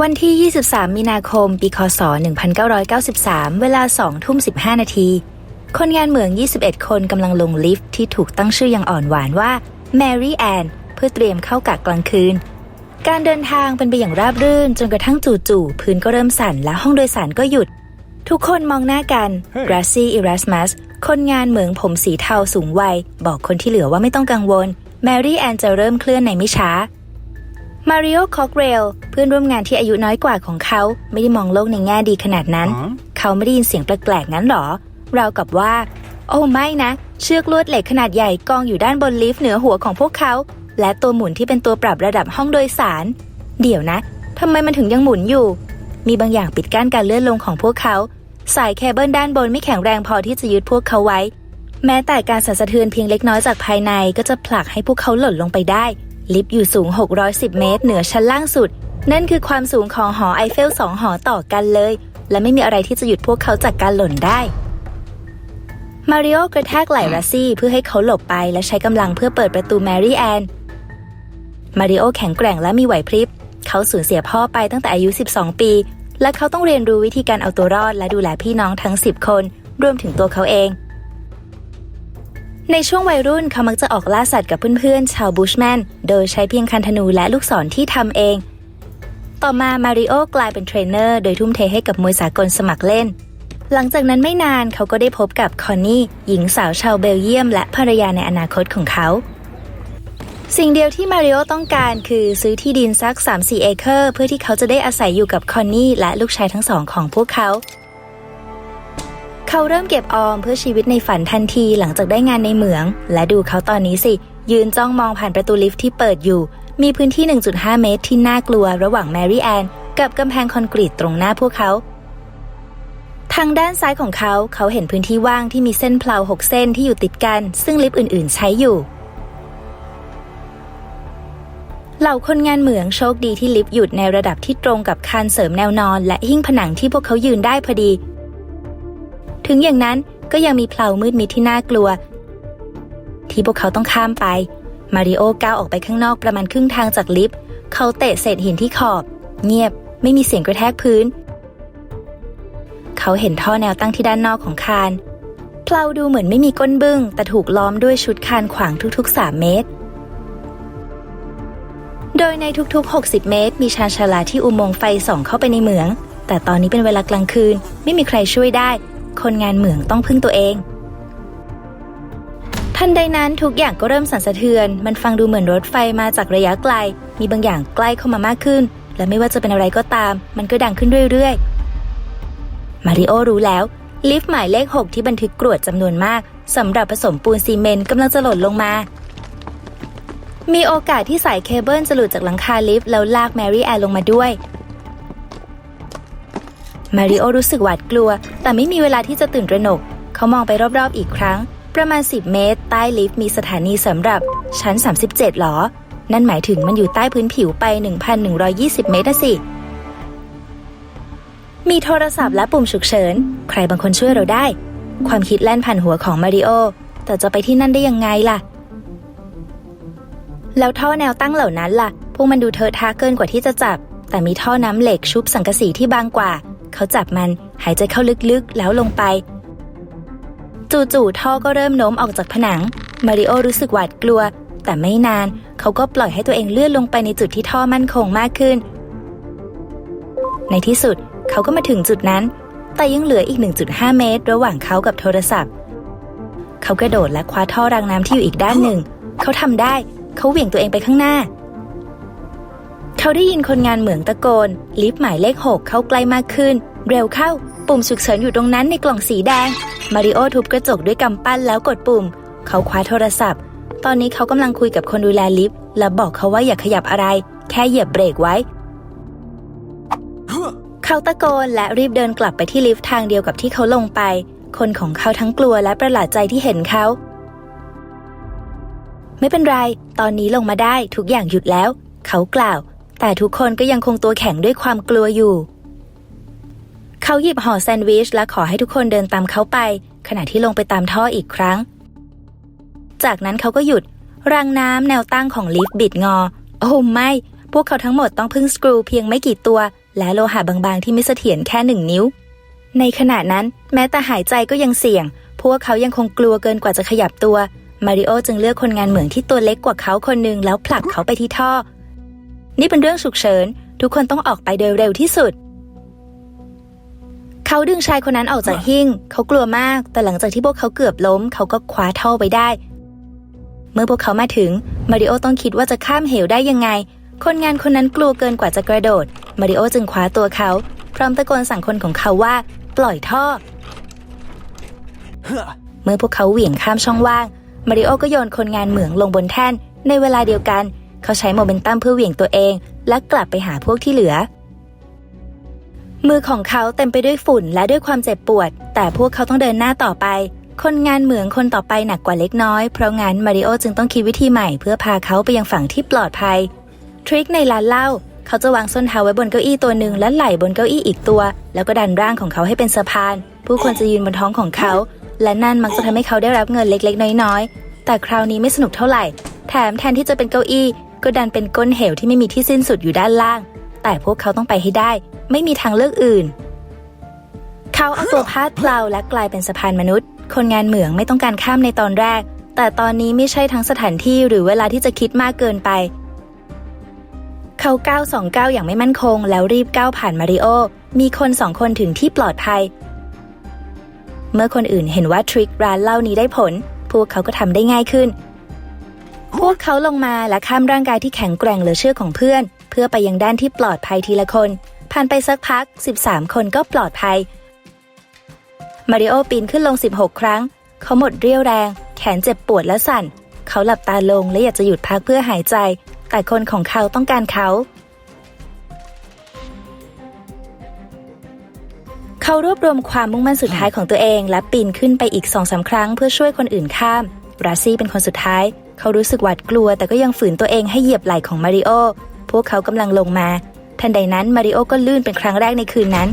วันที่ 23 มีนาคม ปี คศ 1993 เวลา 2 ทุ่ม 15 นาที คนงานเหมือง 21 คนกำลังลงลิฟต์ที่ถูกตั้งชื่ออย่างอ่อนหวานว่า Mary Ann เพื่อเตรียมเข้ากะกลางคืน การเดินทางเป็นไปอย่างราบรื่น จนกระทั่งจู่ๆพื้นก็เริ่มสั่นและห้องโดยสารก็หยุด ทุกคนมองหน้ากัน Hey กราซี่อิรัสมัสคนงานเหมืองผมสีเทาสูงวัย บอกคนที่เหลือว่าไม่ต้องกังวล แมรี่แอนจะเริ่มเคลื่อนในไม่ช้า มาริโอคอกเรลเพื่อนร่วมงานที่อายุน้อยกว่าของเขาไม่ได้มองโลกในแง่ดีขนาดนั้น Huh? เขาไม่ได้ยินเสียงแปลกๆงั้นหรอราวกับว่า โอ้ไม่นะ เชือกลวดเหล็กขนาดใหญ่กองอยู่ด้านบนลิฟต์เหนือหัวของพวกเขา และตัวหมุนที่เป็นตัวปรับระดับห้องโดยสาร เดี๋ยวนะทำไมมันถึงยังหมุนอยู่ มีบางอย่างปิดกั้นการเลื่อนลงของพวกเขา สายเคเบิลด้านบนไม่แข็งแรงพอที่จะยึดพวกเขาไว้ แม้แต่การสั่นสะเทือนเพียงเล็กน้อยจากภายในก็จะผลักให้พวกเขาหล่นลงไปได้ ลิฟต์อยู่สูง 610 เมตร เหนือชั้นล่างสุด นั่นคือความสูงของหอไอเฟลสองหอต่อกันเลย และไม่มีอะไรที่จะหยุดพวกเขาจากการหล่นได้ มาริโอกระแทกไหล่รัสซี่เพื่อให้เขาหลบไปและใช้กำลังเพื่อเปิดประตูแมรี่แอน มาริโอแข็งแกร่งและมีไหวพริบ เขาสูญเสียพ่อไปตั้งแต่อายุ 12 ปี และเขาต้องเรียนรู้วิธีการเอาตัวรอดและดูแลพี่น้องทั้ง 10 คน รวมถึงตัวเขาเอง ในช่วงวัยรุ่นเขามักจะออกล่าสัตว์กับเพื่อนๆ ชาวบูชแมน โดยใช้เพียงคันธนูและลูกศรที่ทำเอง ต่อมามาริโอกลายเป็นเทรนเนอร์ โดยทุ่มเทให้กับมวยสากลสมัครเล่น หลังจากนั้นไม่นานเขาก็ได้พบกับคอนนี่หญิงสาวชาวเบลเยียม และภรรยาในอนาคตของเขา สิ่งเดียวที่มาริโอต้องการคือซื้อที่ดินสัก 3-4 เอเคอร์ เพื่อที่เขาจะได้อาศัยอยู่กับคอนนี่และลูกชายทั้งสองของพวกเขา เขาเริ่มเก็บออมเพื่อชีวิตในฝันทันทีหลังจากได้งานในเหมือง และดูเขาตอนนี้สิ ยืนจ้องมองผ่านประตูลิฟท์ที่เปิดอยู่ มีพื้นที่ 1.5 เมตรที่น่ากลัวระหว่างแมรี่แอนกับกำแพงคอนกรีตตรงหน้าพวกเขา ทางด้านซ้ายของเขาเขาเห็นพื้นที่ว่างที่มีเส้นเพลาหกเส้นที่อยู่ติดกัน ซึ่งลิฟต์อื่น ๆ ใช้อยู่เหล่าคนงานเหมืองโชคดีที่ลิฟต์หยุดในระดับที่ตรงกับคานเสริมแนวนอน และหิ้งผนังที่พวกเขายืนได้พอดี ถึงอย่างนั้นก็ยังมีเพลามืดมิดที่น่ากลัว ที่พวกเขาต้องข้ามไป มาริโอก้าวออกไปข้างนอกประมาณครึ่งทางจากลิฟต์ เขาเตะเศษหินที่ขอบ เงียบ ไม่มีเสียงกระแทกพื้น เขาเห็นท่อแนวตั้งที่ด้านนอกของคานเพลาดูเหมือนไม่มีก้นบึ้ง แต่ถูกล้อมด้วยชุดคานขวางทุกๆ 3 เมตร โดยในทุกๆ 60 เมตร มีชานชาลาที่อุโมงค์ไฟส่องเข้าไปในเหมือง แต่ตอนนี้เป็นเวลากลางคืน ไม่มีใครช่วยได้ คนงานเหมืองต้องพึ่งตัวเอง ทันใดนั้นทุกอย่างก็เริ่มสั่นสะเทือน มันฟังดูเหมือนรถไฟมาจากระยะไกล มีบางอย่างใกล้เข้ามามากขึ้น และไม่ว่าจะเป็นอะไรก็ตาม มันก็ดังขึ้นเรื่อยๆ มาริโอรู้แล้ว ลิฟต์หมายเลข 6 ที่บันทึกกรวดจำนวนมากสำหรับผสมปูนซีเมนต์กำลังจะหล่นลงมามีโอกาสที่สายเคเบิลจะหลุดจากหลังคาลิฟต์แล้วลากแมรี่แอนลงมาด้วย มาริโอรู้สึกหวาดกลัว แต่ไม่มีเวลาที่จะตื่นตระหนก เขามองไปรอบๆอีกครั้ง ประมาณ 10 เมตร ใต้ลิฟต์มีสถานีสำหรับ ชั้น 37หรอ นั่นหมายถึงมันอยู่ใต้พื้นผิวไป 1,120 เมตรน่ะสิ มีโทรศัพท์และปุ่มฉุกเฉิน ใครบางคนช่วยเราได้ ความคิดแล่นผ่านหัวของมาริโอ แต่จะไปที่นั่นได้ยังไงล่ะ แล้วท่อแนวตั้งเหล่านั้นล่ะ พวกมันดูเทอะทะเกินกว่าที่จะจับแต่มีท่อน้ำเหล็กชุบสังกะสีที่บางกว่า เขาจับมันหายใจเข้าลึกๆแล้วลงไป จู่ๆท่อก็เริ่มโน้มออกจากผนัง มาริโอรู้สึกหวาดกลัว แต่ไม่นานเขาก็ปล่อยให้ตัวเองเลื่อนลงไปในจุดที่ท่อมั่นคงมากขึ้น ในที่สุดเขาก็มาถึงจุดนั้น แต่ยังเหลืออีก 1.5 เมตร ระหว่างเขากับโทรศัพท์ เขากระโดดและคว้าท่อรางน้ำที่อยู่อีกด้านหนึ่ง เขาทำได้ เขาเหวี่ยงตัวเองไปข้างหน้า เขาได้ยินคนงานเหมืองตะโกน ลิฟต์หมายเลข 6 เข้าใกล้มากขึ้น เร็วเข้า ปุ่มฉุกเฉินอยู่ตรงนั้นในกล่องสีแดง มาริโอทุบกระจกด้วยกำปั้นแล้วกดปุ่ม เขาคว้าโทรศัพท์ ตอนนี้เขากำลังคุยกับคนดูแลลิฟต์และบอกเขาว่าอย่าขยับอะไร แค่เหยียบเบรกไว้ เขาตะโกนและรีบเดินกลับไปที่ลิฟต์ทางเดียวกับที่เขาลงไป คนของเขาทั้งกลัวและประหลาดใจที่เห็นเขา ไม่เป็นไร ตอนนี้ลงมาได้ทุกอย่างหยุดแล้ว เขากล่าว แต่ทุกคนก็ยังคงตัวแข็งด้วยความกลัวอยู่ เขาหยิบห่อแซนด์วิชและขอให้ทุกคนเดินตามเขาไป ขณะที่ลงไปตามท่ออีกครั้ง จากนั้นเขาก็หยุด รางน้ำแนวตั้งของลิฟต์บิดงอ โอ้ไม่ พวกเขาทั้งหมดต้องพึ่งสกรูเพียงไม่กี่ตัว และโลหะบางๆที่ไม่เสถียรแค่หนึ่งนิ้ว ในขณะนั้นแม้แต่หายใจก็ยังเสี่ยง พวกเขายังคงกลัวเกินกว่าจะขยับตัวมาริโอจึงเลือกคนงานเหมืองที่ตัวเล็กกว่าเขาคนหนึ่งแล้วผลักเขาไปที่ท่อ นี่เป็นเรื่องฉุกเฉิน ทุกคนต้องออกไปโดยเร็วที่สุด เขาดึงชายคนนั้นออกจากหิ้ง เขากลัวมาก แต่หลังจากที่พวกเขาเกือบล้ม เขาก็คว้าท่อไปได้ เมื่อพวกเขามาถึง มาริโอต้องคิดว่าจะข้ามเหวได้ยังไง คนงานคนนั้นกลัวเกินกว่าจะกระโดด มาริโอจึงคว้าตัวเขา พร้อมตะโกนสั่งคนของเขาว่า ปล่อยท่อ เมื่อพวกเขาเหวี่ยงข้ามช่องว่าง มาริโอก็โยนคนงานเหมืองลงบนแท่นในเวลาเดียวกัน เขาใช้โมเมนตัมเพื่อเหวี่ยงตัวเอง และกลับไปหาพวกที่เหลือ มือของเขาเต็มไปด้วยฝุ่นและด้วยความเจ็บปวด แต่พวกเขาต้องเดินหน้าต่อไป คนงานเหมืองคนต่อไปหนักกว่าเล็กน้อย เพราะงั้นมาริโอจึงต้องคิดวิธีใหม่เพื่อพาเขาไปยังฝั่งที่ปลอดภัย ทริคในร้านเหล้าเขาจะวางส้นเท้าไว้บนเก้าอี้ตัวหนึ่งและไหล่บนเก้าอี้อีกตัว แล้วก็ดันร่างของเขาให้เป็นสะพาน ผู้คนจะยืนบนท้องของเขา และนั่นมักจะทำให้เขาได้รับเงินเล็กๆ น้อยๆ แต่คราวนี้ไม่สนุกเท่าไหร่ แถมแทนที่จะเป็นเก้าอี้ ก็ดันเป็นก้นเหวที่ไม่มีที่สิ้นสุดอยู่ด้านล่าง แต่พวกเขาต้องไปให้ได้ ไม่มีทางเลือกอื่น เขาเอาตัวพาดเปล่าและกลายเป็นสะพานมนุษย์ คนงานเหมืองไม่ต้องการข้ามในตอนแรก แต่ตอนนี้ไม่ใช่ทั้งสถานที่หรือเวลาที่จะคิดมากเกินไป เขาก้าวสองก้าวอย่างไม่มั่นคง แล้วรีบก้าวผ่านมาริโอ มีคนสองคนถึงที่ปลอดภัย เมื่อคนอื่นเห็นว่าทริคร้านเหล้านี้ได้ผล พวกเขาก็ทำได้ง่ายขึ้น พวกเขาลงมาและข้ามร่างกายที่แข็งแกร่งเหลือเชื่อของเพื่อน เพื่อไปยังด้านที่ปลอดภัยทีละคน ผ่านไปสักพัก 13 คนก็ปลอดภัย มาริโอปีนขึ้นลง 16 ครั้ง เขาหมดเรี่ยวแรง แขนเจ็บปวดและสั่น เขาหลับตาลงและอยากจะหยุดพักเพื่อหายใจ แต่คนของเขาต้องการเขา เขารวบรวมความมุ่งมั่นสุดท้ายของตัวเอง และปีนขึ้นไปอีกสองสาครั้งเพื่อช่วยคนอื่นข้าม ราซี่เป็นคนสุดท้าย เขารู้สึกหวาดกลัวแต่ก็ยังฝืนตัวเองให้เหยียบไหล่ของมาริโอ พวกเขากำลังลงมา ทันใดนั้นมาริโอก็ลื่นเป็นครั้งแรกในคืนนั้น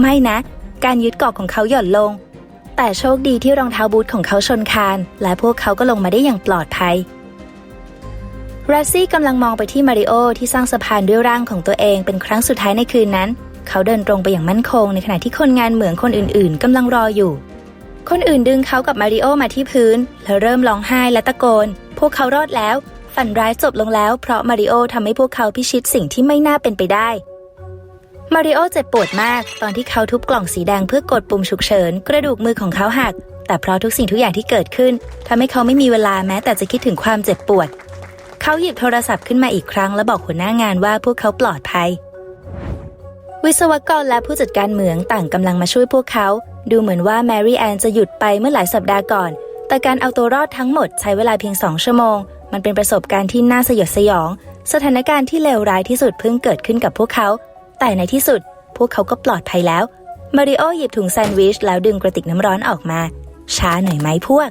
ไม่นะ การยึดเกาะของเขาหย่อนลง แต่โชคดีที่รองเท้าบูทของเขาชนคาน และพวกเขาก็ลงมาได้อย่างปลอดภัยราซี่กำลังมองไปที่มาริโอที่สร้างสะพานด้วยร่างของตัวเองเป็นครั้งสุดท้ายในคืนนั้น เขาเดินตรงไปอย่างมั่นคง ในขณะที่คนงานเหมืองคนอื่นๆกำลังรออยู่ คนอื่นดึงเขากับมาริโอมาที่พื้นแล้วเริ่มร้องไห้และตะโกนพวกเขารอดแล้ว ฝันร้ายจบลงแล้ว เพราะมาริโอทำให้พวกเขาพิชิตสิ่งที่ไม่น่าเป็นไปได้ มาริโอเจ็บปวดมาก ตอนที่เขาทุบกล่องสีแดงเพื่อกดปุ่มฉุกเฉิน กระดูกมือของเขาหัก แต่เพราะทุกสิ่งทุกอย่างที่เกิดขึ้นทำให้เขาไม่มีเวลาแม้แต่จะคิดถึงความเจ็บปวด เขาหยิบโทรศัพท์ขึ้นมาอีกครั้ง และบอกหัวหน้างานว่าพวกเขาปลอดภัยวิศวกรและผู้จัดการเหมืองต่างกำลังมาช่วยพวกเขา ดูเหมือนว่าแมรี่แอนจะหยุดไปเมื่อหลายสัปดาห์ก่อน แต่การเอาตัวรอดทั้งหมดใช้เวลาเพียงสองชั่วโมง มันเป็นประสบการณ์ที่น่าสยดสยอง สถานการณ์ที่เลวร้ายที่สุดเพิ่งเกิดขึ้นกับพวกเขา แต่ในที่สุด พวกเขาก็ปลอดภัยแล้ว มาริโอหยิบถุงแซนด์วิชแล้วดึงกระติกน้ำร้อนออกมา ช้าหน่อยไหมพวก